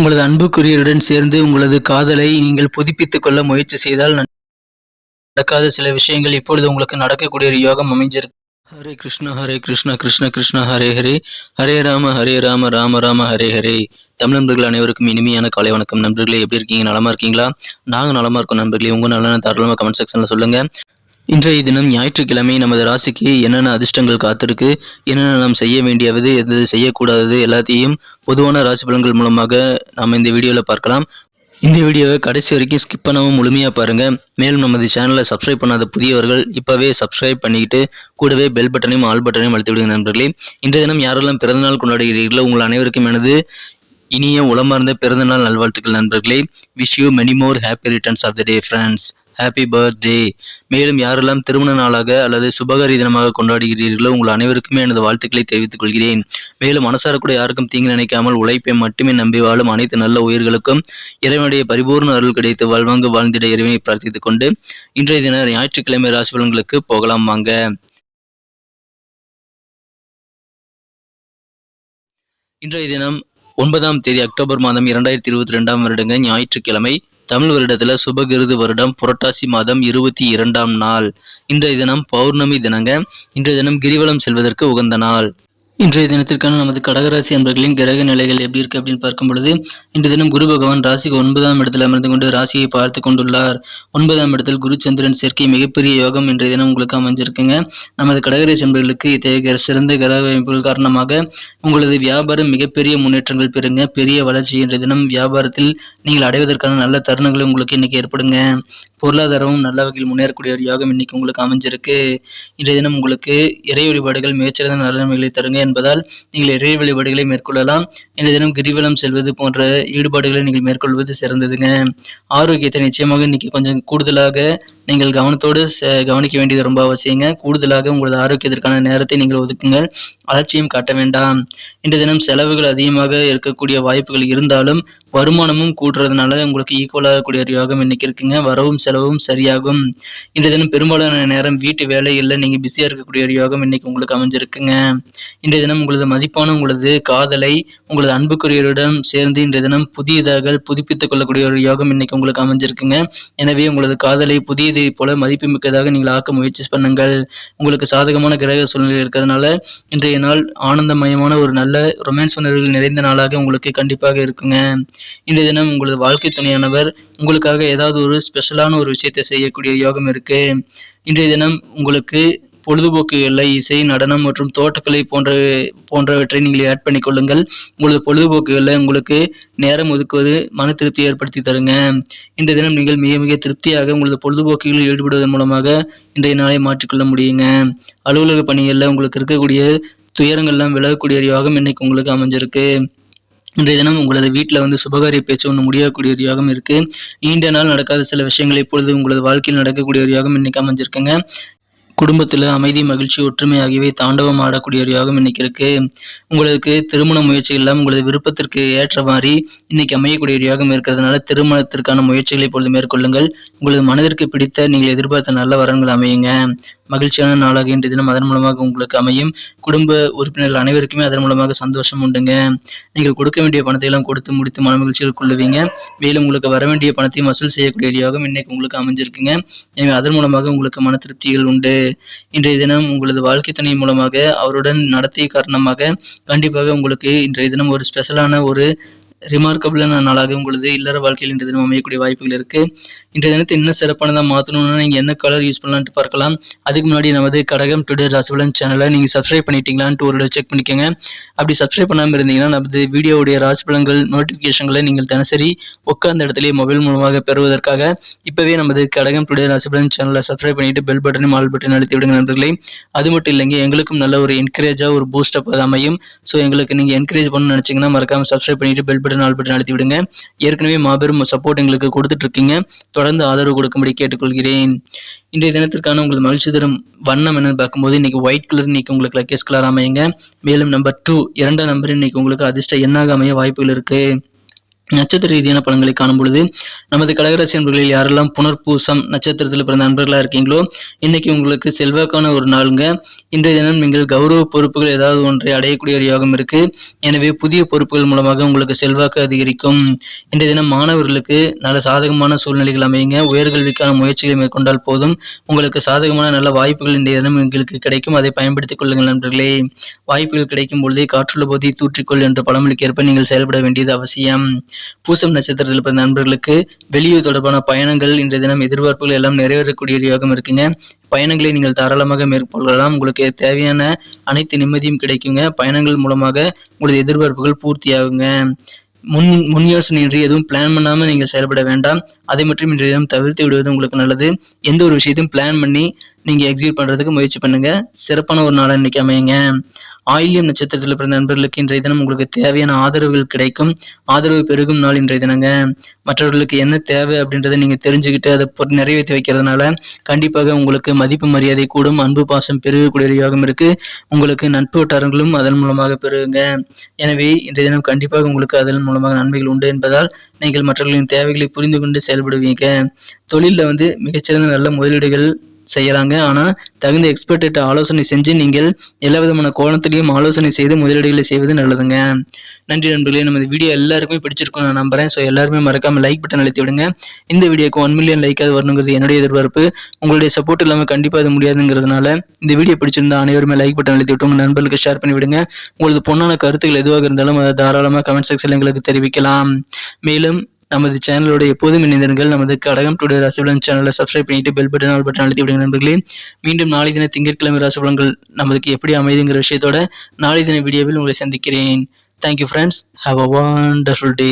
உங்களது அன்புக்குரியருடன் சேர்ந்து உங்களது காதலை நீங்கள் புதுப்பித்துக் கொள்ள முயற்சி செய்தால் நடக்காத சில விஷயங்கள் இப்பொழுது உங்களுக்கு நடக்கக்கூடிய ஒரு யோகம் அமைஞ்சிருக்கு. ஹரே கிருஷ்ணா ஹரே கிருஷ்ணா கிருஷ்ண கிருஷ்ணா ஹரே ஹரே. ஹரே ராம ஹரே ராம ராம ராம ஹரே ஹரே. தமிழ் நண்பர்கள் அனைவருக்கும் இனிமையான காலை வணக்கம். நண்பர்களே எப்படி இருக்கீங்க? நலமா இருக்கீங்களா? நாங்கள் நலமா இருக்கோம் நண்பர்களே. உங்க நலன தாராளமாக கமெண்ட் செக்ஷன்ல சொல்லுங்க. இன்றைய தினம் ஞாயிற்றுக்கிழமை நமது ராசிக்கு என்னென்ன அதிர்ஷ்டங்கள் காத்திருக்கு என்னென்ன நாம் செய்ய வேண்டியது எது செய்யக்கூடாதது எல்லாத்தையும் பொதுவான ராசி பலன்கள் மூலமாக நாம் இந்த வீடியோவில் பார்க்கலாம். இந்த வீடியோவை கடைசி வரைக்கும் ஸ்கிப் பண்ணவும் முழுமையாக பாருங்கள் மேலும் நமது சேனலை சப்ஸ்கிரைப் பண்ணாத புதியவர்கள் இப்போவே சப்ஸ்கிரைப் பண்ணிக்கிட்டு கூடவே பெல் பட்டனையும் ஆல் பட்டனையும் அழுத்தி விடுங்க நண்பர்களே. இன்றைய தினம் யாரெல்லாம் பிறந்தநாள் கொண்டாடுகிறீர்களோ உங்கள் அனைவருக்கும் எனது இனிய உளமார்ந்த பிறந்தநாள் நல்வாழ்த்துக்கள் நண்பர்களே. Wish you many more happy returns of the day friends happy birthday மேலும் யாரெல்லாம் திருமண நாளாக அல்லது சுபகாரி தினமாக கொண்டாடுகிறீர்களோ உங்கள் அனைவருக்குமே எனது வாழ்த்துக்களை தெரிவித்துக் கொள்கிறேன். மேலும் மனசார கூட யாருக்கும் தீங்கு நினைக்காமல் உழைப்பை மட்டுமே நம்பி வாழும் அனைத்து நல்ல உயிர்களுக்கும் இறைவனுடைய பரிபூர்ண அருள் கிடைத்து வாழ்வாங்கு வாழ்ந்திட இறைவனை பிரார்த்தித்துக் கொண்டு இன்றைய தின ஞாயிற்றுக்கிழமை ராசி பலன்களுக்கு போகலாம் வாங்க. இன்றைய தினம் ஒன்பதாம் தேதி அக்டோபர் மாதம் இரண்டாயிரத்தி இருபத்தி ரெண்டாம் வருடங்க ஞாயிற்றுக்கிழமை. தமிழ் வருடத்தில் சுபகிருது வருடம் புரட்டாசி மாதம் இருபத்தி இரண்டாம் நாள். இன்றைய தினம் பௌர்ணமி தினங்க. இன்றைய தினம் கிரிவலம் செல்வதற்கு உகந்த நாள். இன்றைய தினத்திற்கான நமது கடகராசி அன்பர்களின் கிரக நிலைகள் எப்படி இருக்கு அப்படின்னு பார்க்கும் பொழுது இன்று தினம் குரு பகவான் ராசிக்கு ஒன்பதாம் இடத்தில் அமர்ந்து கொண்டு ராசியை பார்த்து கொண்டுள்ளார். ஒன்பதாம் இடத்தில் குரு சந்திரன் சேர்க்கை மிகப்பெரிய யோகம் இன்றைய தினம் உங்களுக்கு அமைஞ்சிருக்குங்க. நமது கடகராசி அன்பர்களுக்கு இத்தகைய சிறந்த கிரக அமைப்புகள் காரணமாக உங்களது வியாபாரம் மிகப்பெரிய முன்னேற்றங்கள் பெறுங்க. பெரிய வளர்ச்சி இன்றைய தினம் வியாபாரத்தில் நீங்கள் அடைவதற்கான நல்ல தருணங்கள் உங்களுக்கு இன்னைக்கு ஏற்படுங்க. பொருளாதாரமும் நல்ல வகையில் முன்னேறக்கூடிய ஒரு யோகம் இன்னைக்கு உங்களுக்கு அமைஞ்சிருக்கு. இன்றைய தினம் உங்களுக்கு இறை வழிபாடுகள் மிகச்சிறந்த நலன்களை தருங்க. என்பதால் நீங்கள் இறை வழிபாடுகளை மேற்கொள்ளலாம். இன்றைய தினம் கிரிவலம் செல்வது போன்ற ஈடுபாடுகளை நீங்கள் மேற்கொள்வது சிறந்ததுங்க. ஆரோக்கியத்தை நிச்சயமாக இன்னைக்கு கொஞ்சம் கூடுதலாக நீங்கள் கவனத்தோடு கவனிக்க வேண்டியது ரொம்ப அவசியங்க. கூடுதலாக உங்களது ஆரோக்கியத்திற்கான நேரத்தை நீங்கள் ஒதுக்குங்கள் அலட்சியம் காட்ட வேண்டாம். இன்றைய தினம் செலவுகள் அதிகமாக இருக்கக்கூடிய வாய்ப்புகள் இருந்தாலும் வருமானமும் கூட்டுறதுனால உங்களுக்கு ஈக்குவலாக கூடிய யோகம் இன்னைக்கு இருக்குங்க. வரவும் செலவும் சரியாகும். இன்றைய தினம் பெரும்பாலான நேரம் வீட்டு வேலையில் நீங்க பிஸியா இருக்கக்கூடிய ஒரு யோகம் இன்னைக்கு உங்களுக்கு அமைஞ்சிருக்குங்க. இன்றைய தினம் உங்களது மதிப்பான உங்களது காதலை உங்களது அன்புக்குரியவரிடம் சேர்ந்து இன்றைய தினம் புதியதாக புதுப்பித்துக் கொள்ளக்கூடிய ஒரு யோகம் இன்னைக்கு உங்களுக்கு அமைஞ்சிருக்குங்க. எனவே உங்களது காதலை புதியதை போல மதிப்புமிக்கதாக நீங்கள் ஆக்க முயற்சி பண்ணுங்கள். உங்களுக்கு சாதகமான கிரக சூழ்நிலை இருக்கிறதுனால இன்றைய நாள் ஆனந்தமயமான ஒரு நல்ல ரொமான்ஸ் உணர்வுகள் நிறைந்த நாளாக உங்களுக்கு கண்டிப்பாக இருக்குங்க. இன்றைய தினம் உங்களது வாழ்க்கை துணையானவர் உங்களுக்காக ஏதாவது ஒரு ஸ்பெஷலான ஒரு விஷயத்தை செய்யக்கூடிய யோகம் இருக்கு. இன்றைய தினம் உங்களுக்கு பொழுதுபோக்கு இசை நடனம் மற்றும் தோட்டக்கலை போன்ற போன்றவற்றை நீங்கள் ஆட் பண்ணி கொள்ளுங்கள். உங்களது பொழுதுபோக்குகளில் உங்களுக்கு நேரம் ஒதுக்குவது மன திருப்தி ஏற்படுத்தி தருங்க. இன்றைய தினம் நீங்கள் மிக மிக திருப்தியாக உங்களது பொழுதுபோக்குகளில் ஈடுபடுவதன் மூலமாக இன்றைய நாளை மாற்றிக்கொள்ள முடியுங்க. அலுவலக பணிகளில் உங்களுக்கு இருக்கக்கூடிய துயரங்கள்லாம் விலகக்கூடிய யோகம் இன்னைக்கு உங்களுக்கு அமைஞ்சிருக்கு. இன்றைய தினம் உங்களது வீட்டில் வந்து சுபகாரிய பேச்சு ஒன்று முடியக்கூடிய ஒரு யோகம் இருக்கு. நீண்ட நாள் நடக்காத சில விஷயங்கள் இப்பொழுது உங்களது வாழ்க்கையில் நடக்கக்கூடிய ஒரு யோகம் இன்னைக்கு அமைஞ்சிருக்குங்க. குடும்பத்தில் அமைதி மகிழ்ச்சி ஒற்றுமை ஆகியவை தாண்டவம் ஆடக்கூடிய ஒரு யோகம் இன்னைக்கு இருக்கு. உங்களுக்கு திருமண முயற்சிகள்லாம் உங்களது விருப்பத்திற்கு ஏற்ற மாதிரி இன்னைக்கு அமையக்கூடிய ஒரு யோகம் இருக்கிறதுனால திருமணத்திற்கான முயற்சிகளை இப்பொழுது மேற்கொள்ளுங்கள். உங்களது மனதிற்கு பிடித்த நீங்கள் எதிர்பார்த்த நல்ல வரன்கள் அமையுங்க. மகிழ்ச்சியான நாளாக இன்றைய தினம் அதன் மூலமாக உங்களுக்கு அமையும். குடும்ப உறுப்பினர்கள் அனைவருக்குமே அதன் மூலமாக சந்தோஷம் உண்டுங்க. நீங்கள் கொடுக்க வேண்டிய பணத்தை எல்லாம் கொடுத்து முடித்து மன மகிழ்ச்சியில் கொள்ளுவீங்க. மேலும் உங்களுக்கு வர வேண்டிய பணத்தையும் வசூல் செய்யக்கூடிய யோகம் இன்னைக்கு உங்களுக்கு அமைஞ்சிருக்குங்க. எனவே அதன் மூலமாக உங்களுக்கு மன திருப்திகள் உண்டு. இன்றைய தினம் உங்களது வாழ்க்கை துணை மூலமாக அவருடன் நடத்திய காரணமாக கண்டிப்பாக உங்களுக்கு இன்றைய தினம் ஒரு ஸ்பெஷலான ஒரு ரிமார்க்கபிளான நாளாக உங்களது இல்லற வாழ்க்கையில் இன்றைய தினம் அமையக்கூடிய வாய்ப்புகள் இருக்கு. இன்றைய தினத்தை இன்னும் சிறப்பானதாக மாற்றணும்னா நீங்கள் என்ன கலர் யூஸ் பண்ணலான்ட்டு பார்க்கலாம். அதுக்கு முன்னாடி நமது கடகம் டுடே ராசிபலன் சேனலை நீங்கள் சப்ஸ்கிரைப் பண்ணிட்டீங்களான்ட்டு ஒரு செக் பண்ணிக்கோங்க. அப்படி சப்ஸ்கிரைப் பண்ணாமல் இருந்தீங்கன்னா நமது வீடியோவுடைய ராசிபலன்கள் நோட்டிஃபிகேஷன்களை நீங்கள் தினசரி உட்கார்ந்த இடத்துலேயே மொபைல் மூலமாக பெறுவதற்காக இப்போவே நமது கடகம் டுடே ராசிபலன் சேனலை சப்ஸ்கிரைப் பண்ணிட்டு பெல் பட்டனும் ஆல் பட்டன் அழுத்தி விடுங்க நண்பர்களே. அது மட்டும் இல்லைங்க எங்களுக்கும் நல்ல ஒரு என்கரேஜாக ஒரு பூஸ்டப் அது அமையும். ஸோ எங்களுக்கு நீங்கள் என்கரேஜ் பண்ணணும்னு நினச்சிங்கன்னா மறக்காமல் சப்ஸ்கிரைப் பண்ணிட்டு பெல் பட்டன் ஆல் பட்டன் நடத்தி விடுங்க. ஏற்கனவே மாபெரும் சப்போர்ட் எங்களுக்கு கொடுத்துட்டு இருக்கீங்க. தொடர்ந்து ஆதரவு கொடுக்கும்படி கேட்டுக்கொள்கிறேன். இன்றைய தினத்திற்கான உங்களது மகிழ்ச்சி தரும் வண்ணம் என்னன்னு பார்க்கும்போது இன்னைக்கு ஒயிட் கலர் இன்னைக்கு உங்களுக்கு லக்கேஸ் கலர் அமையுங்க. மேலும் நம்பர் டூ இரண்டாம் நம்பர் இன்னைக்கு உங்களுக்கு அதிர்ஷ்ட எண்ணாக அமைய வாய்ப்புகள் இருக்கு. நட்சத்திர ரீதியான பலன்களை காணும் பொழுது நமது கடகராசி நண்பர்களில் யாரெல்லாம் புனர்பூசம் நட்சத்திரத்தில் பிறந்த நண்பர்களாக இருக்கீங்களோ இன்னைக்கு உங்களுக்கு செல்வாக்கான ஒரு நாளுங்க. இன்றைய தினம் நீங்கள் கௌரவ பொறுப்புகள் ஏதாவது ஒன்றை அடையக்கூடிய ஒரு யோகம் இருக்கு. எனவே புதிய பொறுப்புகள் மூலமாக உங்களுக்கு செல்வாக்கு அதிகரிக்கும். இன்றைய தினம் மாணவர்களுக்கு நல்ல சாதகமான சூழ்நிலைகள் அமையுங்க. உயர்கல்விக்கான முயற்சிகளை மேற்கொண்டால் போதும். உங்களுக்கு சாதகமான நல்ல வாய்ப்புகள் இன்றைய தினம் உங்களுக்கு கிடைக்கும். அதை பயன்படுத்திக் கொள்ளுங்கள் நண்பர்களே. வாய்ப்புகள் கிடைக்கும் பொழுதே காற்றுள்ள போதை தூற்றிக்கொள் என்ற பழமொழிக்கு ஏற்ப நீங்கள் செயல்பட வேண்டியது அவசியம். பூசம் நட்சத்திரத்தில் பிறந்த நண்பர்களுக்கு வெளியூர் தொடர்பான பயணங்கள் இன்றைய தினம் எதிர்பார்ப்புகள் எல்லாம் நிறைவேறக்கூடிய யோகம் இருக்குங்க. பயணங்களை நீங்கள் தாராளமாக மேற்கொள்ளலாம். உங்களுக்கு தேவையான அனைத்து நிம்மதியும் கிடைக்குங்க. பயணங்கள் மூலமாக உங்களது எதிர்பார்ப்புகள் பூர்த்தியாகுங்க. முன் முன் யோசனையின்றி எதுவும் பிளான் பண்ணாமல் நீங்கள் செயல்பட வேண்டாம். அதை மட்டும் இன்றைய தினம் தவிர்த்து விடுவது உங்களுக்கு நல்லது. எந்த ஒரு விஷயத்தையும் பிளான் பண்ணி நீங்கள் எக்ஸிக்யூட் பண்ணுறதுக்கு முயற்சி பண்ணுங்க. சிறப்பான ஒரு நாளாக இன்றைக்கி அமையுங்க. ஆயில்யம் நட்சத்திரத்தில் பிறந்த நண்பர்களுக்கு இன்றைய தினம் உங்களுக்கு தேவையான ஆதரவுகள் கிடைக்கும். ஆதரவு பெருகும் நாள் இன்றைய தினங்க. மற்றவர்களுக்கு என்ன தேவை அப்படின்றத நீங்கள் தெரிஞ்சுக்கிட்டு அதை நிறைவேற்றி வைக்கிறதுனால கண்டிப்பாக உங்களுக்கு மதிப்பு மரியாதை கூடும். அன்பு பாசம் பெருகக்கூடிய யோகம் இருக்கு. உங்களுக்கு நட்பு வட்டாரங்களும் அதன் மூலமாக பெருகுங்க. எனவே இன்றைய தினம் கண்டிப்பாக உங்களுக்கு அதன் மூலமாக நன்மைகள் உண்டு என்பதால் நீங்கள் மற்றவர்களின் தேவைகளை புரிந்து கொண்டு செயல்படுவீங்க. தொழிலில் வந்து மிகச்சிறந்த நல்ல முதலீடுகள் செய்கிறாங்க ஆனால் தகுந்த எக்ஸ்பர்ட்டு ஆலோசனை செஞ்சு நீங்கள் எல்லா விதமான கோணத்திலையும் ஆலோசனை செய்து முதலீடுகளை செய்வது நல்லதுங்க. நன்றி நண்பர்களே. நமது வீடியோ எல்லாருக்குமே பிடிச்சிருக்கும் நான் நம்புறேன். ஸோ எல்லாருமே மறக்காமல் லைக் பட்டன் அழுத்தி விடுங்க. இந்த வீடியோக்கு ஒன் மில்லியன் லைக்காக வரணுங்கிறது என்னுடைய எதிர்பார்ப்பு. உங்களுடைய சப்போர்ட் இல்லாமல் கண்டிப்பாக அது முடியாதுங்கிறதுனால இந்த வீடியோ பிடிச்சிருந்தா அனைவருமே லைக் பட்டன் அழுத்தி விட்டு உங்கள் நண்பர்களுக்கு ஷேர் பண்ணி விடுங்க. உங்களது பொண்ணான கருத்துக்கள் எதுவாக இருந்தாலும் அதை தாராளமாக கமெண்ட் செக்ஷனில் எங்களுக்கு தெரிவிக்கலாம். மேலும் நமது சேனலோட எப்போதும் இணைந்திருங்கள் நமது கடகம் டுடே ராசிபலன் சேனலை சப்ஸ்கிரைப் பண்ணிட்டு பெல் பட்டன் ஆல் பட்டன் அழுத்தி விடுங்க நண்பர்களே. மீண்டும் நாளை தின திங்கட்கிழமை ராசிபலன்கள் நமக்கு எப்படி அமைதுங்கிற விஷயத்தோட நாளை தின வீடியோவில் உங்களை சந்திக்கிறேன். Thank you friends have a wonderful day